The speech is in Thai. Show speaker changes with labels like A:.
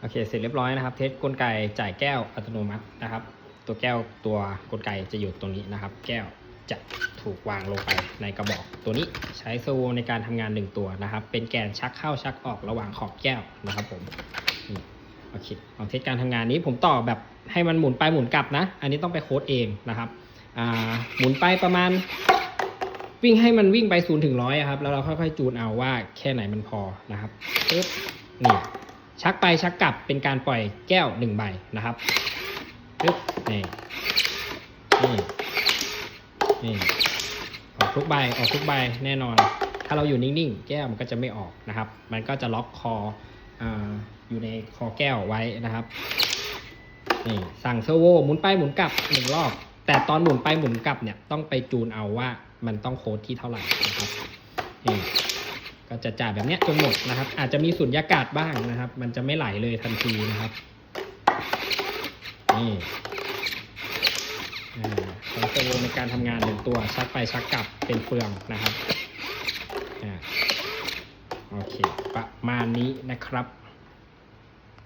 A: โอเค เสร็จเรียบร้อยนะครับ เทสกลไกจ่ายแก้วอัตโนมัตินะครับ ตัวแก้วตัวกลไกจะอยู่ตรงนี้นะครับ แก้วจะถูกวางลงไปในกระบอกตัวนี้ใช้เซอร์โวในการทำงานหนึ่งตัวนะครับ เป็นแกนชักเข้าชักออกระหว่างขอบแก้วนะครับผมโอเคลองเทสการทำงานนี้ผมต่อแบบให้มันหมุนไปหมุนกลับนะ อันนี้ต้องไปโค้ดเองนะครับหมุนไปประมาณวิ่งให้มันวิ่งไปศูนย์ถึงร้อยครับ แล้วเราค่อยๆจูนเอาว่าแค่ไหนมันพอนะครับปึ๊บนี่ ชักไปชักกลับเป็นการปล่อยแก้วหนึ่งใบนะครับปึ๊บนี่นี่นี่ออกทุกใบออกทุกใบแน่นอน ถ้าเราอยู่นิ่งๆ แก้วมันก็จะไม่ออกนะครับ มันก็จะล็อกคอออยู่ในคอแก้วไว้นะครับนี่สั่งเซอร์โวหมุนไปหมุนกลับหนึ่งรอบ แต่ตอนหมุนไปหมุนกลับเนี่ยต้องไปจูนเอาว่ามันต้องโค้ดที่เท่าไหร่นะครับนี่ ก็จะจ่ายแบบนี้จนหมดนะครับ อาจจะมีสุญญากาศบ้างนะครับ มันจะไม่ไหลเลยทันทีนะครับนี่อ่าคอนโซลในการทำงานหนึ่งตัวชักไปชักกลับเป็นเฟืองนะครับอโอเค ประมาณนี้นะครับ